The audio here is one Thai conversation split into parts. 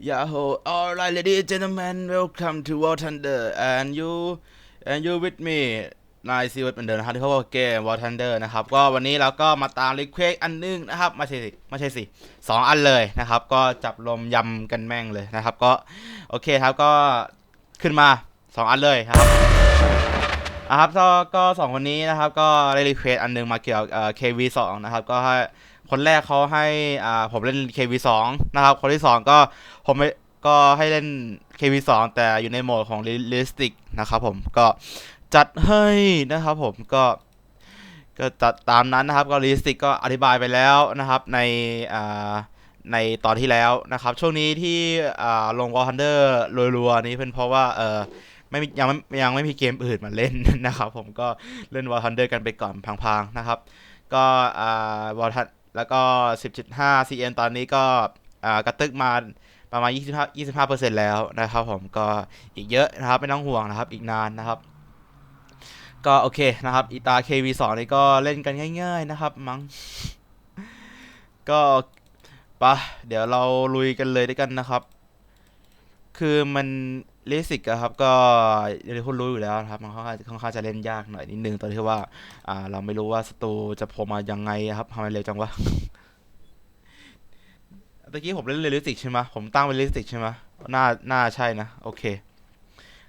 Yahoo! Alright, ladies and gentlemen, welcome to War Thunder, and you and you with me นายซีวัตเหมือนเดิมนะครับที่เขาบอกเกม War Thunder นะครับ ก็วันนี้เราก็มาตามรีเควสอันหนึงนะครับไม่ใช่สิไม่ใช่สิสองอันเลยนะครับ ก็จับลมยำกันแม่งเลยนะครับ ก็โอเคครับก็ขึ้นมาสองอันเลยนะครับนะครับก็สองคนนี้นะครับ ก็ได้รีเควสอันหนึงมาเกี่ยวกับเอ่อ KV2 นะครับ ก็ให้ คนแรกเขาให้อ่าผมเล่น KV2 นะครับ คนที่สองก็ผมก็ให้เล่น KV2 แต่อยู่ในโหมดของ realistic นะครับผมก็จัดให้นะครับผมก็ก็จัดตามนั้นนะครับก็ realistic ก็อธิบายไปแล้วนะครับในอ่าในตอนที่แล้วนะครับ ช่วงนี้ที่ลง War Thunder รัวๆนี้เป็นเพราะว่าเออไม่ยังไม่ยังไม่มีเกมอื่นมาเล่นนะครับ ผมก็เล่น War Thunder กันไปก่อนพังๆนะครับ ก็อ่า War Thunder แล้วก็ 10.5 CN ตอนนี้ก็กระตึกมาประมาณ 25 25 แล้วนะครับผมก็อีกเยอะนะครับ ไม่ต้องห่วงนะครับอีกนานนะครับ ก็โอเคนะครับอีตา KV2 นี่ก็เล่นกันง่ายๆนะครับมั้งก็ปะเดี๋ยวเราลุยกันเลยด้วยกันนะครับ คือมันลิสิกครับก็อย่างที่คุณรู้อยู่แล้วครับมันค่อนข้างค่อนข้างจะเล่นยากหน่อยนิดนึงตอนที่ว่าอ่า เราไม่รู้ว่าศัตรูจะโผล่มายังไงครับทำไมเร็วจังวะตะกี้ผมเล่นเรลิสติกใช่ไหมผมตั้งเป็นเรลิสติกใช่ไหมน่าน่าใช่นะโอเค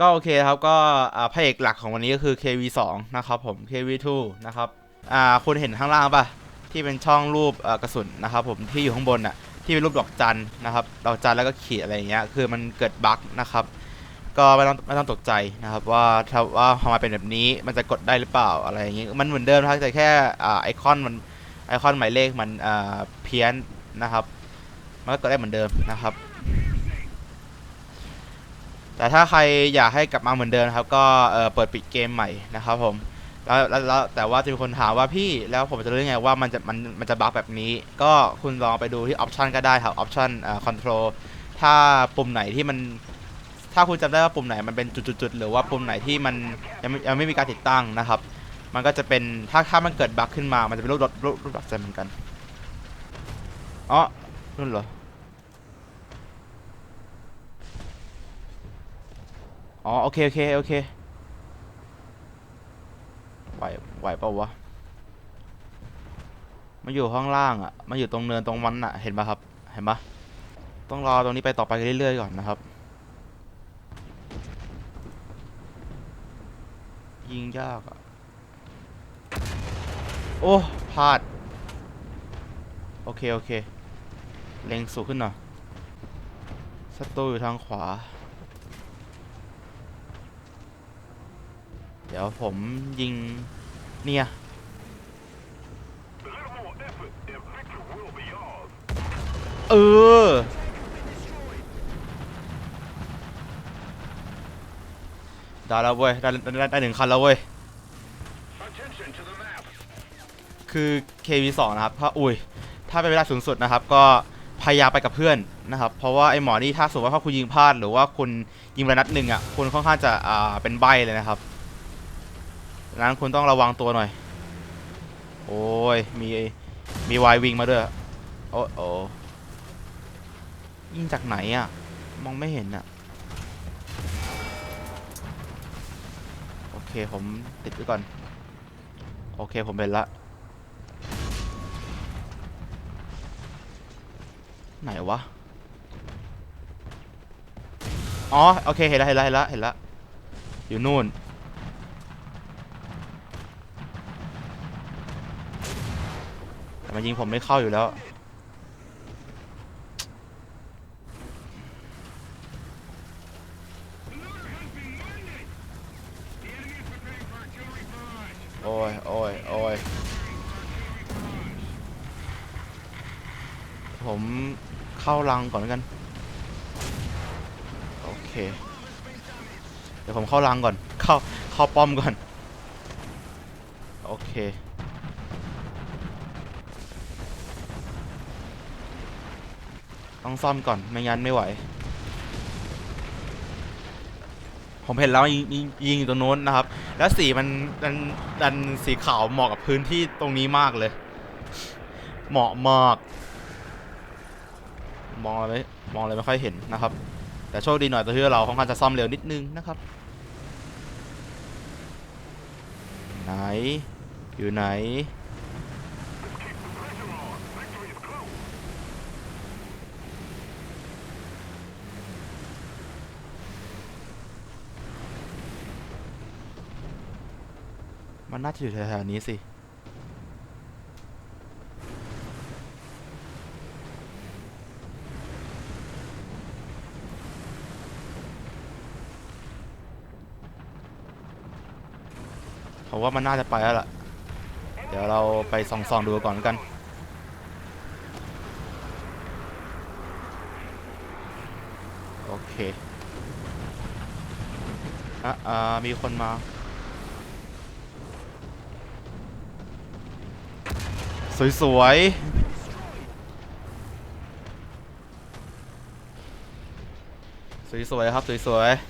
ก็โอเคครับก็อ่าพระเอกหลักของวันนี้ก็คือ KV2 นะครับผม KV2 นะครับอ่าคุณเห็นข้างล่างปะที่เป็นช่องรูปกระสุนนะครับผมที่อยู่ข้างบนน่ะที่เป็นรูปดอกจันนะครับดอกจันแล้วก็ขีดอะไรอย่างเงี้ยคือมันเกิดบั๊กนะครับ ก็ไม่ต้องไม่ต้องตกใจนะครับว่าถ้าว่าพอมาเป็นแบบนี้มันจะกดได้หรือเปล่าอะไรอย่างงี้มันเหมือนเดิมนะครับแต่แค่อไอคอนมันไอคอนหมายเลขมันอ่าเพี้ยนนะครับมันก็กดได้เหมือนเดิมนะครับ แต่ถ้าใครอยากให้กลับมาเหมือนเดิมครับ ก็เปิดปิดเกมใหม่นะครับผมแล้วแล้วแต่ว่าจะมีคนถามว่าพี่แล้วผมจะรู้ยังไงว่ามันจะมันมันจะบั๊กแบบนี้ ก็คุณลองไปดูที่ออปชันก็ได้ครับออปชันอ่าคอนโทรลถ้าปุ่มไหนที่มัน ถ้าคุณจำได้ว่าปุ่มไหนมันเป็นจุดๆหรือว่าปุ่มไหนที่มันยังไม่ยังไม่มีการติดตั้งนะครับ มันก็จะเป็นถ้าถ้ามันเกิดบั๊กขึ้นมามันจะเป็นรูปดอทรูปรูปดอกจันเหมือนกันอ๋อนู่นเหรออ๋อโอเคโอเคโอเคไหวไหวเปล่าวะมาอยู่ข้างล่างอะมาอยู่ตรงเนินตรงมันอะเห็นปะครับ เห็นปะต้องรอตรงนี้ไปต่อไปเรื่อยๆก่อนนะครับ ยิงยากอะโอ้พลาด โอเค โอเค เล็งสูงขึ้นหน่อยศัตรูอยู่ทางขวา เดี๋ยวผมยิงเนี่ยเออ ได้แล้วเว้ยได้ได้ได้หนึ่งคันแล้วเว้ยคือ KV2 นะครับถ้าอุ้ยถ้าเป็นเวลาสูงสุดนะครับ ก็พยายามไปกับเพื่อนนะครับ เพราะว่าไอ้หมอนี่ถ้าสมมติว่าคุณยิงพลาดหรือว่าคุณยิงไปนัดหนึ่งอะคุณค่อนข้างจะอ่าเป็นใบเลยนะครับดังนั้นคุณต้องระวังตัวหน่อย โอ้ยมีมีวายวิงมาด้วยโอ้โอ้ยิงจากไหนอะมองไม่เห็นอะ เคผมติดไว้ก่อน โอเคผมเป็นละ ไหนวะ อ๋อ โอเค เห็นล้วเห็นล้วเห็นล้วเห็นล้วอยู่นู่น แต่มันยิงผมไม่เข้าอยู่แล้ว โอ้ยโอ้ยโอ้ยผมเข้ารังก่อนแล้วกัน โอเค เดี๋ยวผมเข้ารังก่อน เข้า เข้าป้อมก่อน โอเค ต้องซ่อมก่อน ไม่งั้นไม่ไหว ผมเห็นแล้วยิงยิงอยู่ตรงโน้นนะครับ แล้วสีมันดันดันสีขาวเหมาะกับพื้นที่ตรงนี้มากเลย เหมาะมาก มองอะไรมองอะไรไม่ค่อยเห็นนะครับ แต่โชคดีหน่อยตรงที่เราค่อนข้างจะซ่อมเร็วนิดนึงนะครับ ไหนอยู่ไหน มันน่าจะอยู่แถวๆนี้สิ ผมว่ามันน่าจะไปแล้วล่ะ เดี๋ยวเราไปส่องๆดูก่อนกันโอเคอะอ่ามีคนมา สวยๆ สวยๆครับ สวยๆ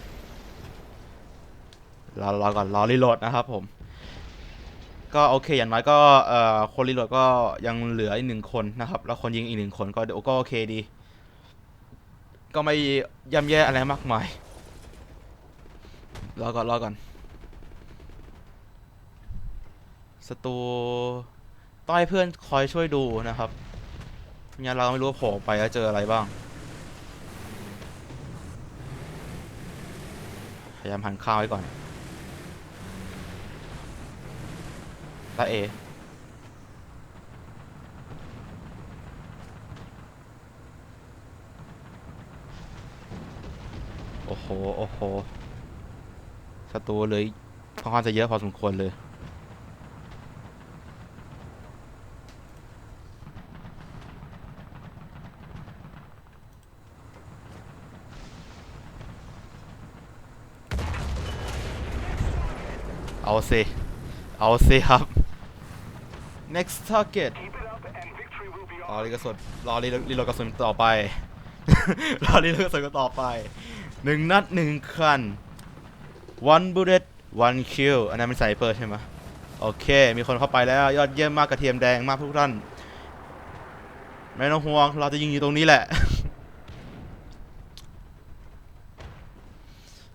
รอรอก่อน รอรีโหลดนะครับผม ก็โอเคอย่างน้อยก็เอ่อคนรีโหลดก็ยังเหลืออีกหนึ่งคนนะครับ แล้วคนยิงอีกหนึ่งคนก็เดี๋ยวก็โอเคดี ก็ไม่ย่ำแย่อะไรมากมาย รอก่อน รอก่อนศัตรู ต้องให้เพื่อนคอยช่วยดูนะครับไม่งั้นเราไม่รู้ว่าโผล่ไปแล้วเจออะไรบ้าง พยายามหันข้างไว้ก่อนตาเอโอ้โห โอ้โหศัตรูเลยค่อนข้างจะเยอะพอสมควรเลย เอาสิเอาสิครับ next target รอรีกระสุนรอรีรีโหลดกระสุนต่อไป รอรีโหลดกระสุนกันต่อไปหนึ่งนัดหนึ่งคัน one bullet one kill อันนั้นเป็นไซเปอร์ใช่ไหมโอเค มีคนเข้าไปแล้ว ยอดเยี่ยมมากกระเทียมแดงมากทุกท่าน ไม่ต้องห่วง เราจะยิงอยู่ตรงนี้แหละ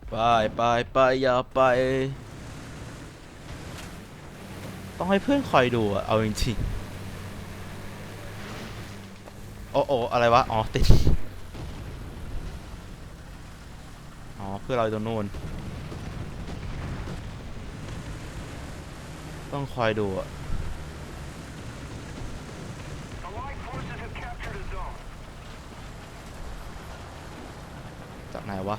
ไปไปไปอย่าไป ต้องให้เพื่อนคอยดูอะเอาจริงๆโอ้โอ้อะไรวะ อ๋อ ติด อ๋อ เพื่อเราอยู่ตรงนู้นต้องคอยดูอะจากไหนวะ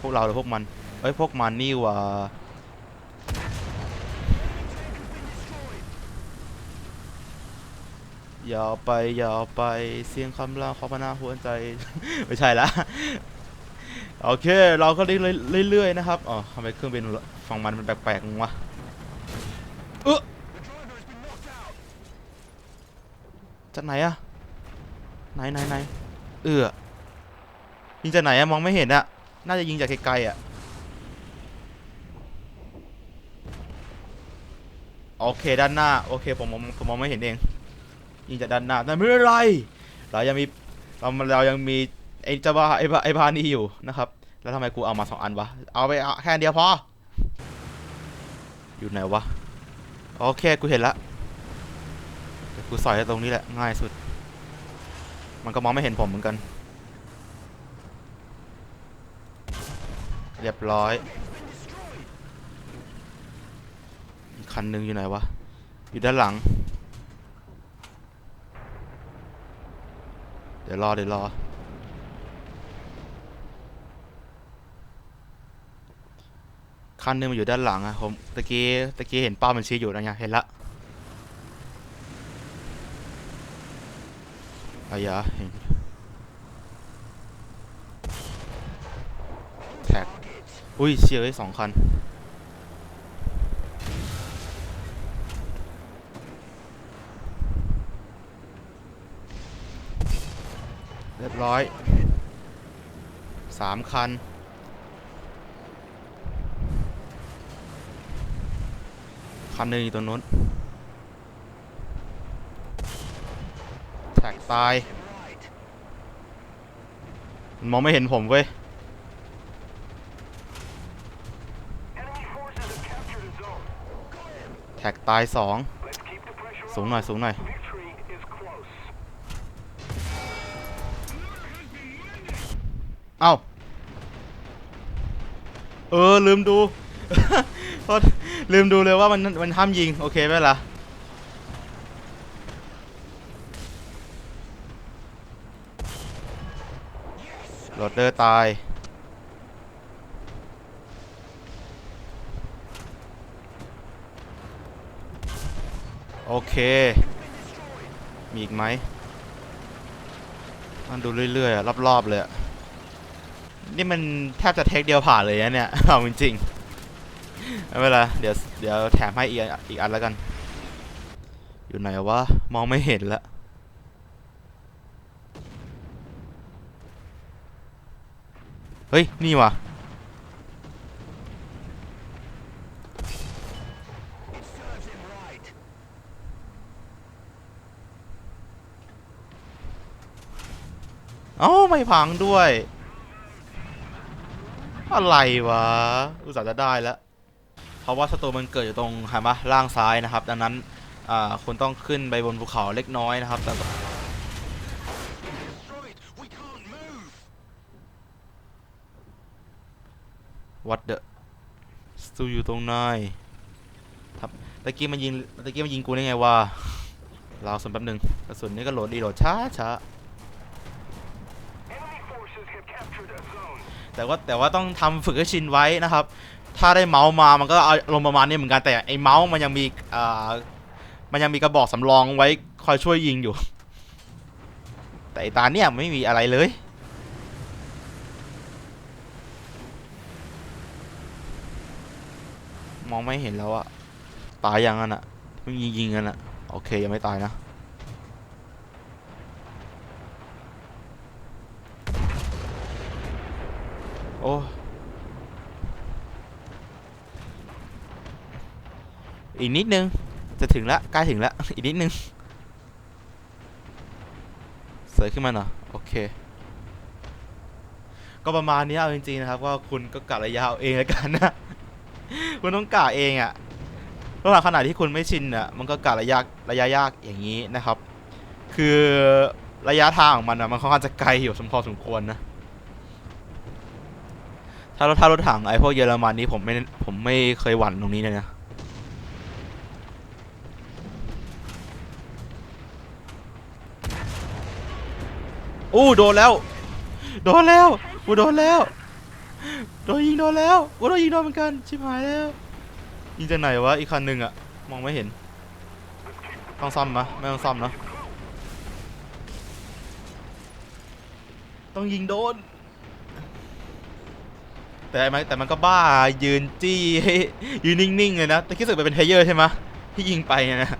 พวกเราหรือพวกมัน เอ้ย พวกมันนี่ว่า อย่าไปอย่าไปเสียงคำรามขอพนาหัวใจ ไม่ใช่ละโอเค เราก็เรื่อยๆนะครับอ๋อทำไมเครื่องบินฝั่งมันมันแปลกๆงวะเออจากไหนอะไหนไหนไหนเออยิงจากไหนอะมองไม่เห็นอะน่าจะยิงจากไกลๆอะโอเคด้านหน้า โอเคผมมองผมมองไม่เห็นเอง ยิงจากด้านหน้าแต่ไม่เป็นไรเรายังมีเราเรายังมีไอ้เจ้าบ้าไอ้บ้าไอ้บ้านี่อยู่นะครับแล้วทำไมกูเอามาสองอันวะเอาไปแค่เดียวพออยู่ไหนวะโอเคกูเห็นละกูใสอยไว้ตรงนี้แหละง่ายสุด มันก็มองไม่เห็นผมเหมือนกัน เรียบร้อยอีกคันหนึ่งอยู่ไหนวะอยู่ด้านหลัง เดี๋ยวรอเดี๋ยวรอ คันหนึงมันอยู่ด้านหลังอะผมตะกี้ตะกี้เห็นป้ามันชี้อยู่นะเนี่ยเห็นละอายะเห็นแท็ก อุ้ยเชียร์ไว้สองคัน รียบร้อยสามคัน คันหนึ่งอยู่ตรงนู้นแท็กตาย มองไม่เห็นผมเว้ย แท็กตายสอง สูงหน่อย สูงหน่อย เอ้า เออ ลืมดูโทษลืมดูเลยว่ามันมันห้ามยิง โอเคไหมล่ะโหลดเดอร์ตาย โอเค มีอีกไหมมันดูเรื่อยๆ รอบๆ เลยอะ นี่มันแทบจะเทคเดียวผ่านเลยนะเนี่ยเอาจริงๆไม่เป็นไรเดี๋ยวเดี๋ยวแถมให้อีกอีกอันแล้วกัน อยู่ไหนวะมองไม่เห็นละเฮ้ย นี่วะเอ้าไม่พังด้วย อะไรวะอุตส่าห์จะได้แล้วเพราะว่าสตูมันเกิดอยู่ตรงเห็นปะล่างซ้ายนะครับ ดังนั้นอ่าคุณต้องขึ้นไปบนภูเขาเล็กน้อยนะครับแต่ Destroyed. We can't move. what the สตูอยู่ตรงไหนครับตะกี้มันยิงตะกี้มันยิงกูได้ไงวะราวสุนแป๊บหนึ่งกระสุนนี่ก็โหลดดีโหลดช้าช้า แต่ว่าแต่ว่าต้องทำฝึกให้ชินไว้นะครับ ถ้าได้เมาส์มามันก็อารมประมาณนี้เหมือนกันแต่ไอ้เมาส์มันยังมีอ่ามันยังมีกระบอกสำรองไว้คอยช่วยยิงอยู่ แต่ตาเนี่ยไม่มีอะไรเลยมองไม่เห็นแล้วอะตายยังอันอะเพิ่งยิงยิงกันอะโอเคยังไม่ตายนะ โอ้ อีกนิดนึง จะถึงแล้วใกล้ถึงแล้วอีกนิดนึงเสยขึ้นมาหน่อยโอเค ก็ประมาณนี้เอาจริงๆนะครับว่าคุณก็กะระยะเอาเองแล้วกันนะคุณต้องกะเองอะระหว่างขณะที่คุณไม่ชินอะมันก็กะระยะระยะยากอย่างนี้นะครับ คือระยะทางของมันอะมันค่อนข้างจะไกลอยู่สมพอสมควรนะถ้ารถถ้ารถถังไอพวกเยอรมันนี้ผมไม่ผมไม่เคยหวั่นตรงนี้เลยนะ อู้โดนแล้ว โดนแล้วกูโดนแล้วโดนยิงโดนแล้วกูโดนยิงโดนเหมือนกันชิบหายแล้วยิงจากไหนวะอีกคันหนึ่งอะมองไม่เห็น ต้องซ่อมมะไม่ต้องซ่อมเนอะต้องยิงโดน แต่มันแต่มันก็บ้ายืนจี้ยืนนิ่งๆเลยนะแต่คิดสึกไปเป็นเพลเยอร์ใช่ไหมที่ยิงไปเนี่ยนะ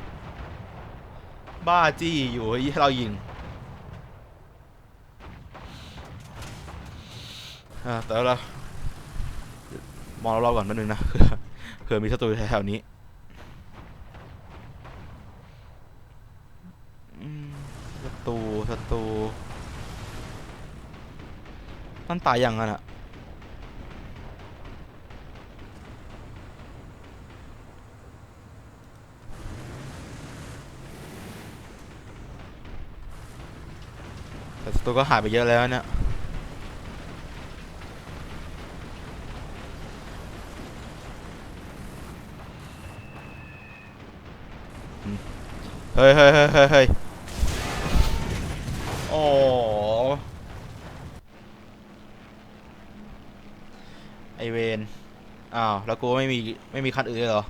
บ้าจี้อยู่ให้เรายิง แต่เรามองรอบๆก่อนแป๊บนึงนะเผื่อมีศัตรูแถวนี้ศัตรูศัตรูมันตายยังกันอะแต่ศัตัวก็หายไปเยอะแล้วเนี่ย เฮ้ยเฮ้ยเฮ้ยเฮ้ยเฮ้โอ้ไอเวนอ้าว แล้วกูไม่มี ไม่มีคันอื่นเลยเหรอ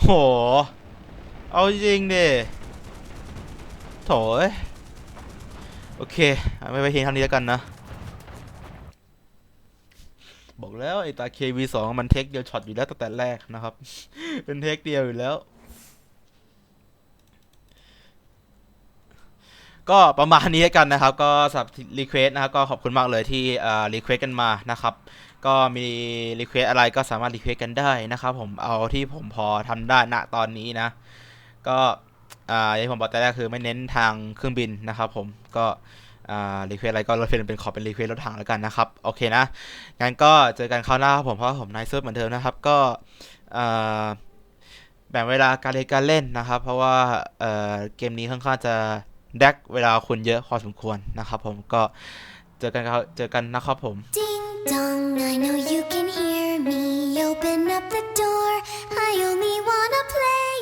โห เอาจริงดิโถยโอเค ไม่ไปเห็นท่านี้แล้วกันนะ บอกแล้วไอ้ตา KV2 มันเทคเดียวช็อตอยู่แล้วตั้งแต่แรกนะครับ เป็นเทคเดียวอยู่แล้ว ก็ประมาณนี้กันนะครับ ก็สับรีเควสนะครับก็ขอบคุณมากเลยที่รีเควสกันมานะครับก็มีรีเควสอะไรก็สามารถรีเควสกันได้นะครับผมเอาที่ผมพอทำได้ณตอนนี้นะ ก็อย่างที่ผมบอกแต่แรกคือไม่เน้นทางเครื่องบินนะครับ ผมก็รีเควสอะไรก็รถเฟนเป็นขอเป็นรีเควสรถถังแล้วกันนะครับโอเคนะงั้นก็เจอกันคราวหน้าครับผมเพราะผมนายเซิร์ฟเหมือนเดิมนะครับ ก็แบ่งเวลาการเล่นการเล่นนะครับ เพราะว่าเกมนี้ค่อนข้างจะ แดกเวลาคุณเยอะพอสมควรนะครับผมก็เจอกันครับเจอกันนะครับผม Ding dong I know you can hear me open up the door I only wanna play